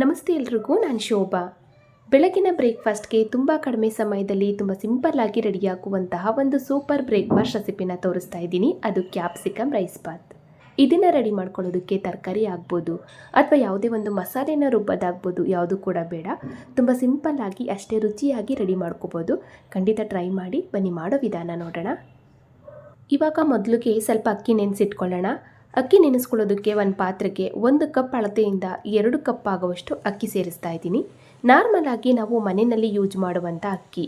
ನಮಸ್ತೆ ಎಲ್ರಿಗೂ, ನಾನು ಶೋಭಾ. ಬೆಳಗಿನ ಬ್ರೇಕ್ಫಾಸ್ಟ್ಗೆ ತುಂಬ ಕಡಿಮೆ ಸಮಯದಲ್ಲಿ ತುಂಬ ಸಿಂಪಲ್ಲಾಗಿ ರೆಡಿಯಾಗುವಂತಹ ಒಂದು ಸೂಪರ್ ಬ್ರೇಕ್ಫಾಸ್ಟ್ ರೆಸಿಪಿನ ತೋರಿಸ್ತಾ ಇದ್ದೀನಿ. ಅದು ಕ್ಯಾಪ್ಸಿಕಮ್ ರೈಸ್ ಬಾತ್ ಇದನ್ನು ರೆಡಿ ಮಾಡ್ಕೊಳ್ಳೋದಕ್ಕೆ ತರಕಾರಿ ಆಗ್ಬೋದು, ಅಥವಾ ಯಾವುದೇ ಒಂದು ಮಸಾಲೆನ ರುಬ್ಬೋದಾಗ್ಬೋದು, ಯಾವುದು ಕೂಡ ಬೇಡ. ತುಂಬ ಸಿಂಪಲ್ಲಾಗಿ ಅಷ್ಟೇ ರುಚಿಯಾಗಿ ರೆಡಿ ಮಾಡ್ಕೋಬೋದು. ಖಂಡಿತ ಟ್ರೈ ಮಾಡಿ, ಬನ್ನಿ ಮಾಡೋ ವಿಧಾನ ನೋಡೋಣ. ಇವಾಗ ಮೊದಲಿಗೆ ಸ್ವಲ್ಪ ಅಕ್ಕಿ ನೆನೆಸಿಟ್ಕೊಳ್ಳೋಣ. ಅಕ್ಕಿ ನೆನೆಸ್ಕೊಳ್ಳೋದಕ್ಕೆ ಒಂದು ಪಾತ್ರೆಗೆ ಒಂದು ಕಪ್ ಅಳತೆಯಿಂದ ಎರಡು ಕಪ್ ಆಗುವಷ್ಟು ಅಕ್ಕಿ ಸೇರಿಸ್ತಾ ಇದ್ದೀನಿ. ನಾರ್ಮಲ್ ಆಗಿ ನಾವು ಮನೆಯಲ್ಲಿ ಯೂಸ್ ಮಾಡುವಂಥ ಅಕ್ಕಿ.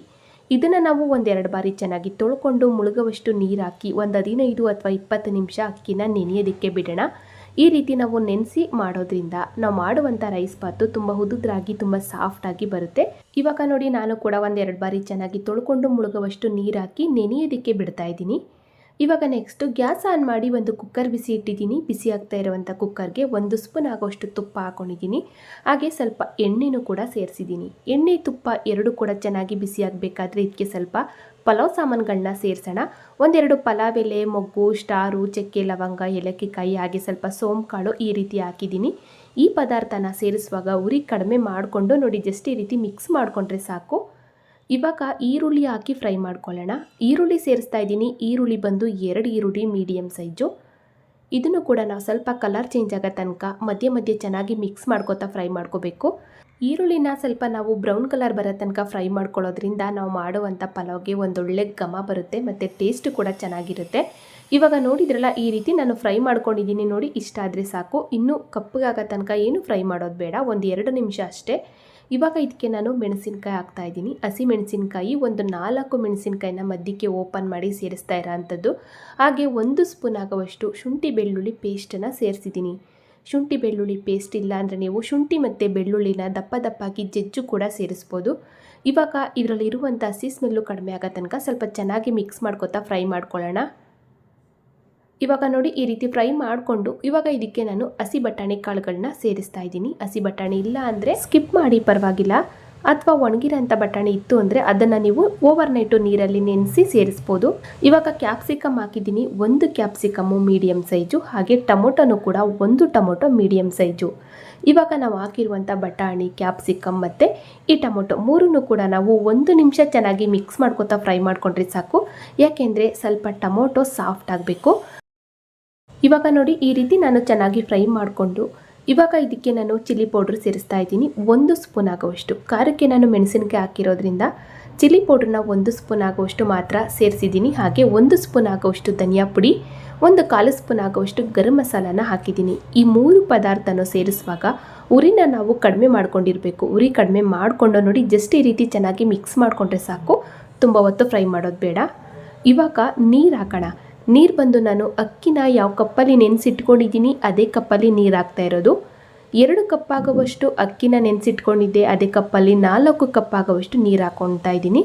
ಇದನ್ನು ನಾವು ಒಂದೆರಡು ಬಾರಿ ಚೆನ್ನಾಗಿ ತೊಳ್ಕೊಂಡು ಮುಳುಗುವಷ್ಟು ನೀರು ಹಾಕಿ ಒಂದು ಹದಿನೈದು ಅಥವಾ ಇಪ್ಪತ್ತು ನಿಮಿಷ ಅಕ್ಕಿನ ನೆನೆಯೋದಕ್ಕೆ ಬಿಡೋಣ. ಈ ರೀತಿ ನಾವು ನೆನೆಸಿ ಮಾಡೋದ್ರಿಂದ ನಾವು ಮಾಡುವಂಥ ರೈಸ್ ಬಾತು ತುಂಬ ಹುದುದ್ರಾಗಿ, ತುಂಬ ಸಾಫ್ಟಾಗಿ ಬರುತ್ತೆ. ಇವಾಗ ನೋಡಿ ನಾನು ಕೂಡ ಒಂದೆರಡು ಬಾರಿ ಚೆನ್ನಾಗಿ ತೊಳ್ಕೊಂಡು ಮುಳುಗುವಷ್ಟು ನೀರು ಹಾಕಿ ನೆನೆಯೋದಕ್ಕೆ ಬಿಡ್ತಾ ಇದ್ದೀನಿ. ಇವಾಗ ನೆಕ್ಸ್ಟು ಗ್ಯಾಸ್ ಆನ್ ಮಾಡಿ ಒಂದು ಕುಕ್ಕರ್ ಬಿಸಿ ಇಟ್ಟಿದ್ದೀನಿ. ಬಿಸಿ ಆಗ್ತಾ ಇರುವಂಥ ಕುಕ್ಕರ್ಗೆ ಒಂದು ಸ್ಪೂನ್ ಆಗೋಷ್ಟು ತುಪ್ಪ ಹಾಕೊಂಡಿದ್ದೀನಿ. ಹಾಗೆ ಸ್ವಲ್ಪ ಎಣ್ಣೆನೂ ಕೂಡ ಸೇರಿಸಿದ್ದೀನಿ. ಎಣ್ಣೆ, ತುಪ್ಪ ಎರಡು ಕೂಡ ಚೆನ್ನಾಗಿ ಬಿಸಿ ಆಗಬೇಕಾದ್ರೆ ಇದಕ್ಕೆ ಸ್ವಲ್ಪ ಪಲಾವ್ ಸಾಮಾನುಗಳನ್ನ ಸೇರಿಸೋಣ. ಒಂದೆರಡು ಪಲಾವ್ ಎಲೆ, ಮೊಗ್ಗು, ಸ್ಟಾರು, ಚಕ್ಕೆ, ಲವಂಗ ಏಲಕ್ಕಿ ಕಾಯಿ ಹಾಗೆ ಸ್ವಲ್ಪ ಸೋಂಕಾಳು ಈ ರೀತಿ ಹಾಕಿದ್ದೀನಿ. ಈ ಪದಾರ್ಥನ ಸೇರಿಸುವಾಗ ಉರಿ ಕಡಿಮೆ ಮಾಡಿಕೊಂಡು ನೋಡಿ, ಜಸ್ಟ್ ಈ ರೀತಿ ಮಿಕ್ಸ್ ಮಾಡಿಕೊಂಡ್ರೆ ಸಾಕು. ಇವಾಗ ಈರುಳ್ಳಿ ಹಾಕಿ ಫ್ರೈ ಮಾಡ್ಕೊಳ್ಳೋಣ. ಈರುಳ್ಳಿ ಸೇರಿಸ್ತಾ ಇದ್ದೀನಿ. ಈರುಳ್ಳಿ ಬಂದು ಎರಡು ಈರುಳ್ಳಿ ಮೀಡಿಯಮ್ ಸೈಜು. ಇದನ್ನು ಕೂಡ ನಾವು ಸ್ವಲ್ಪ ಕಲರ್ ಚೇಂಜ್ ಆಗೋ ತನಕ ಮಧ್ಯೆ ಮಧ್ಯೆ ಚೆನ್ನಾಗಿ ಮಿಕ್ಸ್ ಮಾಡ್ಕೋತಾ ಫ್ರೈ ಮಾಡ್ಕೋಬೇಕು. ಈರುಳ್ಳಿನ ಸ್ವಲ್ಪ ನಾವು ಬ್ರೌನ್ ಕಲರ್ ಬರೋ ತನಕ ಫ್ರೈ ಮಾಡ್ಕೊಳ್ಳೋದ್ರಿಂದ ನಾವು ಮಾಡುವಂಥ ಪಲಾವ್ಗೆ ಒಂದೊಳ್ಳೆ ಘಮ ಬರುತ್ತೆ ಮತ್ತು ಟೇಸ್ಟ್ ಕೂಡ ಚೆನ್ನಾಗಿರುತ್ತೆ. ಇವಾಗ ನೋಡಿದ್ರಲ್ಲ, ಈ ರೀತಿ ನಾನು ಫ್ರೈ ಮಾಡ್ಕೊಂಡಿದ್ದೀನಿ ನೋಡಿ, ಇಷ್ಟ ಆದರೆ ಸಾಕು. ಇನ್ನೂ ಕಪ್ಪಗಾಗೋ ತನಕ ಏನು ಫ್ರೈ ಮಾಡೋದು ಬೇಡ. ಒಂದು ಎರಡು ನಿಮಿಷ ಅಷ್ಟೇ. ಇವಾಗ ಇದಕ್ಕೆ ನಾನು ಮೆಣಸಿನಕಾಯಿ ಹಾಕ್ತಾ ಇದ್ದೀನಿ. ಹಸಿ ಮೆಣಸಿನಕಾಯಿ ಒಂದು ನಾಲ್ಕು ಮೆಣಸಿನಕಾಯಿನ ಮಧ್ಯಕ್ಕೆ ಓಪನ್ ಮಾಡಿ ಸೇರಿಸ್ತಾ ಇರೋ ಅಂಥದ್ದು ಹಾಗೆ ಒಂದು ಸ್ಪೂನ್ ಆಗುವಷ್ಟು ಶುಂಠಿ ಬೆಳ್ಳುಳ್ಳಿ ಪೇಸ್ಟನ್ನು ಸೇರಿಸಿದ್ದೀನಿ. ಶುಂಠಿ ಬೆಳ್ಳುಳ್ಳಿ ಪೇಸ್ಟ್ ಇಲ್ಲ ಅಂದರೆ ನೀವು ಶುಂಠಿ ಮತ್ತು ಬೆಳ್ಳುಳ್ಳಿನ ದಪ್ಪ ದಪ್ಪಾಗಿ ಜಜ್ಜು ಕೂಡ ಸೇರಿಸ್ಬೋದು. ಇವಾಗ ಇದರಲ್ಲಿ ಇರುವಂಥ ಹಸಿ ಸ್ಮೆಲ್ಲು ಕಡಿಮೆ ಆಗೋ ತನಕ ಸ್ವಲ್ಪ ಚೆನ್ನಾಗಿ ಮಿಕ್ಸ್ ಮಾಡ್ಕೊತಾ ಫ್ರೈ ಮಾಡ್ಕೊಳ್ಳೋಣ. ಇವಾಗ ನೋಡಿ ಈ ರೀತಿ ಫ್ರೈ ಮಾಡಿಕೊಂಡು ಇವಾಗ ಇದಕ್ಕೆ ನಾನು ಹಸಿ ಬಟಾಣಿ ಕಾಳುಗಳನ್ನ ಸೇರಿಸ್ತಾ ಇದ್ದೀನಿ. ಹಸಿ ಬಟಾಣಿ ಇಲ್ಲ ಅಂದರೆ ಸ್ಕಿಪ್ ಮಾಡಿ ಪರವಾಗಿಲ್ಲ. ಅಥವಾ ಒಣಗಿರೋಂಥ ಬಟಾಣಿ ಇತ್ತು ಅಂದರೆ ಅದನ್ನು ನೀವು ಓವರ್ ನೈಟು ನೀರಲ್ಲಿ ನೆನೆಸಿ ಸೇರಿಸ್ಬೋದು. ಇವಾಗ ಕ್ಯಾಪ್ಸಿಕಮ್ ಹಾಕಿದ್ದೀನಿ. ಒಂದು ಕ್ಯಾಪ್ಸಿಕಮ್ಮು ಮೀಡಿಯಮ್ ಸೈಜು, ಹಾಗೆ ಟೊಮೊಟೊನೂ ಕೂಡ ಒಂದು ಟೊಮೊಟೊ ಮೀಡಿಯಮ್ ಸೈಜು. ಇವಾಗ ನಾವು ಹಾಕಿರುವಂಥ ಬಟಾಣಿ, ಕ್ಯಾಪ್ಸಿಕಮ್ ಮತ್ತು ಈ ಟೊಮೊಟೊ ಮೂರನ್ನು ಕೂಡ ನಾವು ಒಂದು ನಿಮಿಷ ಚೆನ್ನಾಗಿ ಮಿಕ್ಸ್ ಮಾಡ್ಕೊತಾ ಫ್ರೈ ಮಾಡ್ಕೊಂಡ್ರೆ ಸಾಕು. ಯಾಕೆಂದರೆ ಸ್ವಲ್ಪ ಟೊಮೊಟೊ ಸಾಫ್ಟ್ ಆಗಬೇಕು. ಇವಾಗ ನೋಡಿ ಈ ರೀತಿ ನಾನು ಚೆನ್ನಾಗಿ ಫ್ರೈ ಮಾಡಿಕೊಂಡು ಇವಾಗ ಇದಕ್ಕೆ ನಾನು ಚಿಲ್ಲಿ ಪೌಡ್ರ್ ಸೇರಿಸ್ತಾ ಇದ್ದೀನಿ. ಒಂದು ಸ್ಪೂನ್ ಆಗುವಷ್ಟು ಖಾರಕ್ಕೆ ನಾನು ಮೆಣಸಿನಕಾಯಿ ಹಾಕಿರೋದ್ರಿಂದ ಚಿಲ್ಲಿ ಪೌಡ್ರನ್ನ ಒಂದು ಸ್ಪೂನ್ ಆಗುವಷ್ಟು ಮಾತ್ರ ಸೇರಿಸಿದ್ದೀನಿ. ಹಾಗೆ ಒಂದು ಸ್ಪೂನ್ ಆಗುವಷ್ಟು ಧನಿಯಾ ಪುಡಿ, ಒಂದು ಕಾಲು ಸ್ಪೂನ್ ಆಗುವಷ್ಟು ಗರಂ ಮಸಾಲಾನ ಹಾಕಿದ್ದೀನಿ. ಈ ಮೂರು ಪದಾರ್ಥನೂ ಸೇರಿಸುವಾಗ ಉರಿನ ನಾವು ಕಡಿಮೆ ಮಾಡ್ಕೊಂಡಿರಬೇಕು. ಉರಿ ಕಡಿಮೆ ಮಾಡಿಕೊಂಡು ನೋಡಿ ಜಸ್ಟ್ ಈ ರೀತಿ ಚೆನ್ನಾಗಿ ಮಿಕ್ಸ್ ಮಾಡಿಕೊಂಡ್ರೆ ಸಾಕು. ತುಂಬ ಹೊತ್ತು ಫ್ರೈ ಮಾಡೋದು ಬೇಡ. ಇವಾಗ ನೀರು ಹಾಕೋಣ. ನೀರು ಬಂದು ನಾನು ಅಕ್ಕಿನ ಯಾವ ಕಪ್ಪಲ್ಲಿ ನೆನೆಸಿಟ್ಕೊಂಡಿದ್ದೀನಿ, ಅದೇ ಕಪ್ಪಲ್ಲಿ ನೀರು ಹಾಕ್ತಾ ಇರೋದು. ಎರಡು ಕಪ್ಪಾಗುವಷ್ಟು ಅಕ್ಕಿನ ನೆನೆಸಿಟ್ಕೊಂಡಿದ್ದೆ, ಅದೇ ಕಪ್ಪಲ್ಲಿ ನಾಲ್ಕು ಕಪ್ಪಾಗುವಷ್ಟು ನೀರು ಹಾಕ್ಕೊಳ್ತಾ ಇದ್ದೀನಿ.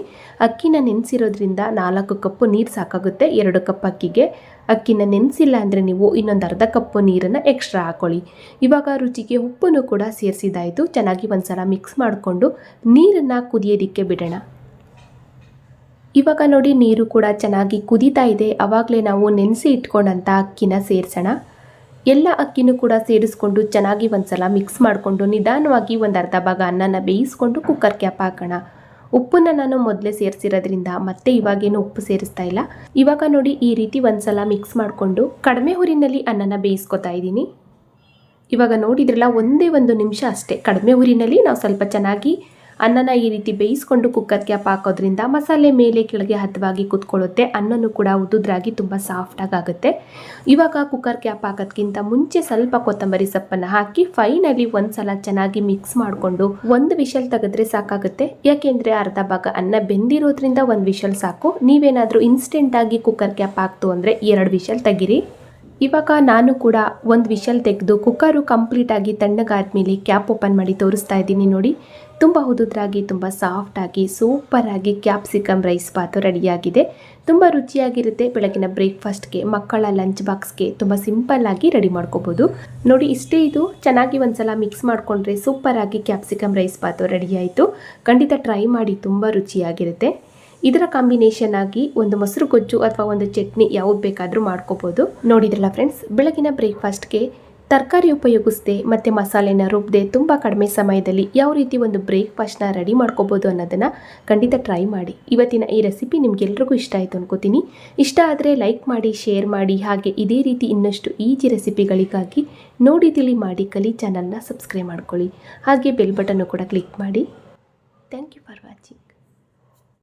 ಅಕ್ಕಿನ ನೆನೆಸಿರೋದ್ರಿಂದ ನಾಲ್ಕು ಕಪ್ಪು ನೀರು ಸಾಕಾಗುತ್ತೆ, ಎರಡು ಕಪ್ ಅಕ್ಕಿಗೆ. ಅಕ್ಕಿನ ನೆನೆಸಿಲ್ಲ ಅಂದರೆ ನೀವು ಇನ್ನೊಂದು ಅರ್ಧ ಕಪ್ಪು ನೀರನ್ನು ಎಕ್ಸ್ಟ್ರಾ ಹಾಕ್ಕೊಳ್ಳಿ ಇವಾಗ ರುಚಿಗೆ ಉಪ್ಪನ್ನು ಕೂಡ ಸೇರಿಸಿದಾಯಿತು ಚೆನ್ನಾಗಿ ಒಂದ್ಸಲ ಮಿಕ್ಸ್ ಮಾಡಿಕೊಂಡು ನೀರನ್ನು ಕುದಿಯೋದಿಕ್ಕೆ ಬಿಡೋಣ. ಇವಾಗ ನೋಡಿ ನೀರು ಕೂಡ ಚೆನ್ನಾಗಿ ಕುದೀತಾ ಇದೆ. ಆವಾಗಲೇ ನಾವು ನೆನೆಸಿ ಇಟ್ಕೊಂಡಂಥ ಅಕ್ಕಿನ ಸೇರಿಸೋಣ. ಎಲ್ಲ ಅಕ್ಕಿನೂ ಕೂಡ ಸೇರಿಸ್ಕೊಂಡು ಚೆನ್ನಾಗಿ ಒಂದ್ಸಲ ಮಿಕ್ಸ್ ಮಾಡಿಕೊಂಡು ನಿಧಾನವಾಗಿ ಒಂದು ಅರ್ಧ ಭಾಗ ಅನ್ನನ ಬೇಯಿಸ್ಕೊಂಡು ಕುಕ್ಕರ್ ಕ್ಯಾಪ್ ಹಾಕೋಣ. ಉಪ್ಪನ್ನು ನಾನು ಮೊದಲೇ ಸೇರಿಸಿರೋದ್ರಿಂದ ಮತ್ತೆ ಇವಾಗೇನು ಉಪ್ಪು ಸೇರಿಸ್ತಾ ಇಲ್ಲ. ಇವಾಗ ನೋಡಿ ಈ ರೀತಿ ಒಂದ್ಸಲ ಮಿಕ್ಸ್ ಮಾಡಿಕೊಂಡು ಕಡಿಮೆ ಹುರಿನಲ್ಲಿ ಅನ್ನನ ಬೇಯಿಸ್ಕೊತಾ ಇದ್ದೀನಿ. ಇವಾಗ ನೋಡಿದ್ರಲ್ಲ ಒಂದೇ ಒಂದು ನಿಮಿಷ ಅಷ್ಟೇ. ಕಡಿಮೆ ಹುರಿನಲ್ಲಿ ನಾವು ಸ್ವಲ್ಪ ಚೆನ್ನಾಗಿ ಅನ್ನನ ಈ ರೀತಿ ಬೇಯಿಸ್ಕೊಂಡು ಕುಕ್ಕರ್ ಕ್ಯಾಪ್ ಹಾಕೋದ್ರಿಂದ ಮಸಾಲೆ ಮೇಲೆ ಕೆಳಗೆ ಹದವಾಗಿ ಕುತ್ಕೊಳ್ಳುತ್ತೆ. ಅನ್ನನೂ ಕೂಡ ಉದುದ್ರಾಗಿ ತುಂಬ ಸಾಫ್ಟಾಗಿ ಆಗುತ್ತೆ. ಇವಾಗ ಕುಕ್ಕರ್ ಕ್ಯಾಪ್ ಹಾಕೋದ್ಕಿಂತ ಮುಂಚೆ ಸ್ವಲ್ಪ ಕೊತ್ತಂಬರಿ ಸೊಪ್ಪನ್ನು ಹಾಕಿ ಫೈನಲಿ ಒಂದು ಸಲ ಚೆನ್ನಾಗಿ ಮಿಕ್ಸ್ ಮಾಡಿಕೊಂಡು ಒಂದು ವಿಷಲ್ ತೆಗೆದ್ರೆ ಸಾಕಾಗುತ್ತೆ. ಯಾಕೆಂದರೆ ಅರ್ಧ ಭಾಗ ಅನ್ನ ಬೆಂದಿರೋದ್ರಿಂದ ಒಂದು ವಿಷಲ್ ಸಾಕು. ನೀವೇನಾದರೂ ಇನ್ಸ್ಟೆಂಟಾಗಿ ಕುಕ್ಕರ್ ಕ್ಯಾಪ್ ಹಾಕ್ತು ಅಂದರೆ ಎರಡು ವಿಷಲ್ ತೆಗಿರಿ. ಇವಾಗ ನಾನು ಕೂಡ ಒಂದು ವಿಷಲ್ ತೆಗೆದು ಕುಕ್ಕರು ಕಂಪ್ಲೀಟಾಗಿ ತಣ್ಣಗಾದ್ಮೇಲೆ ಕ್ಯಾಪ್ ಓಪನ್ ಮಾಡಿ ತೋರಿಸ್ತಾ ಇದ್ದೀನಿ ನೋಡಿ. ತುಂಬ ಹುದುದ್ರಾಗಿ, ತುಂಬ ಸಾಫ್ಟಾಗಿ ಸೂಪರಾಗಿ ಕ್ಯಾಪ್ಸಿಕಮ್ ರೈಸ್ ಬಾತು ರೆಡಿಯಾಗಿದೆ. ತುಂಬ ರುಚಿಯಾಗಿರುತ್ತೆ ಬೆಳಗಿನ ಬ್ರೇಕ್ಫಾಸ್ಟ್ಗೆ, ಮಕ್ಕಳ ಲಂಚ್ ಬಾಕ್ಸ್ಗೆ ತುಂಬ ಸಿಂಪಲ್ಲಾಗಿ ರೆಡಿ ಮಾಡ್ಕೋಬೋದು. ನೋಡಿ, ಇಷ್ಟೇ ಇದು. ಚೆನ್ನಾಗಿ ಒಂದ್ಸಲ ಮಿಕ್ಸ್ ಮಾಡಿಕೊಂಡ್ರೆ ಸೂಪರಾಗಿ ಕ್ಯಾಪ್ಸಿಕಮ್ ರೈಸ್ ಬಾತು ರೆಡಿಯಾಯಿತು ಖಂಡಿತ ಟ್ರೈ ಮಾಡಿ, ತುಂಬ ರುಚಿಯಾಗಿರುತ್ತೆ. ಇದರ ಕಾಂಬಿನೇಷನ್ ಆಗಿ ಒಂದು ಮೊಸರು ಗೊಜ್ಜು ಅಥವಾ ಒಂದು ಚಟ್ನಿ ಯಾವ್ದು ಬೇಕಾದರೂ ಮಾಡ್ಕೋಬೋದು. ನೋಡಿದ್ರಲ್ಲ ಫ್ರೆಂಡ್ಸ್ ಬೆಳಗಿನ ಬ್ರೇಕ್ಫಾಸ್ಟ್ಗೆ ತರಕಾರಿ ಉಪಯೋಗಿಸದೆ ಮತ್ತು ಮಸಾಲೆನ ರುಬ್ಬದೆ ತುಂಬ ಕಡಿಮೆ ಸಮಯದಲ್ಲಿ ಯಾವ ರೀತಿ ಒಂದು ಬ್ರೇಕ್ಫಾಸ್ಟ್ನ ರೆಡಿ ಮಾಡ್ಕೋಬೋದು ಅನ್ನೋದನ್ನು ಖಂಡಿತ ಟ್ರೈ ಮಾಡಿ. ಇವತ್ತಿನ ಈ ರೆಸಿಪಿ ನಿಮ್ಗೆಲ್ರಿಗೂ ಇಷ್ಟ ಆಯಿತು ಅನ್ಕೋತೀನಿ. ಇಷ್ಟ ಆದರೆ ಲೈಕ್ ಮಾಡಿ ಶೇರ್ ಮಾಡಿ, ಹಾಗೆ ಇದೇ ರೀತಿ ಇನ್ನಷ್ಟು ಈಜಿ ರೆಸಿಪಿಗಳಿಗಾಗಿ ನೋಡಿ ತಿಳಿ ಮಾಡಿ ಕಲಿ ಚಾನಲ್ನ ಸಬ್ಸ್ಕ್ರೈಬ್ ಮಾಡ್ಕೊಳ್ಳಿ. ಹಾಗೆ ಬೆಲ್ ಬಟನ್ನು ಕೂಡ ಕ್ಲಿಕ್ ಮಾಡಿ. Thank you for watching